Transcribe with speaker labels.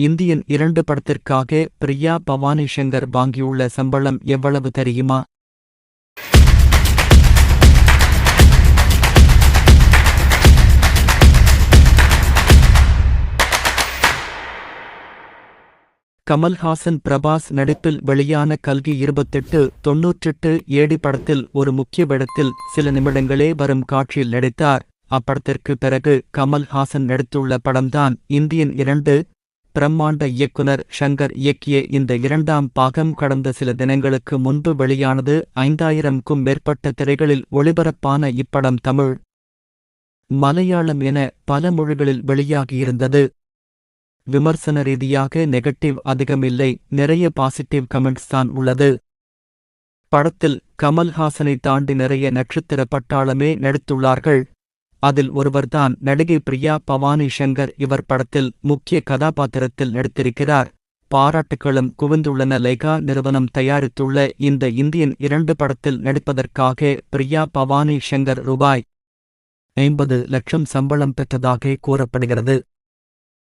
Speaker 1: Indian இரண்டு படத்திற்காக பிரியா பவானி சங்கர் வாங்கியுள்ள சம்பளம் எவ்வளவு தெரியுமா? கமல்ஹாசன் பிரபாஸ் நடிப்பில் வெளியான கல்கி இருபத்தெட்டு தொன்னூற்றெட்டு ஏடி படத்தில் ஒரு முக்கிய இடத்தில் சில நிமிடங்களே வரும் காட்சியில் நடித்தார். அப்படத்திற்கு பிறகு கமல்ஹாசன் நடித்துள்ள படம்தான் இந்தியன் இரண்டு. பிரம்மாண்ட இயக்குனர் ஷங்கர் இயக்கிய இந்த இரண்டாம் பாகம் கடந்த சில தினங்களுக்கு முன்பு வெளியானது ஐந்தாயிரம்க்கும் மேற்பட்ட திரைகளில் ஒளிபரப்பான இப்படம் தமிழ். மலையாளம் என பல மொழிகளில் வெளியாகியிருந்தது. விமர்சன ரீதியாக நெகட்டிவ் அதிகமில்லை நிறைய பாசிட்டிவ் கமெண்ட்ஸ் தான் உள்ளது. படத்தில் கமல்ஹாசனை தாண்டி நிறைய நட்சத்திர பட்டாளமே நடித்துள்ளார்கள். அதில் ஒருவர்தான் நடிகை பிரியா பவானி சங்கர் இவர் படத்தில் முக்கிய கதாபாத்திரத்தில் நடித்திருக்கிறார். பாராட்டுகளும் குவிந்துள்ளன. லைகா நிறுவனம் தயாரித்துள்ள இந்த இந்தியன் இரண்டு படத்தில் நடிப்பதற்காக பிரியா பவானி சங்கர் ரூபாய் ஐம்பது லட்சம் சம்பளம் பெற்றதாக கூறப்படுகிறது.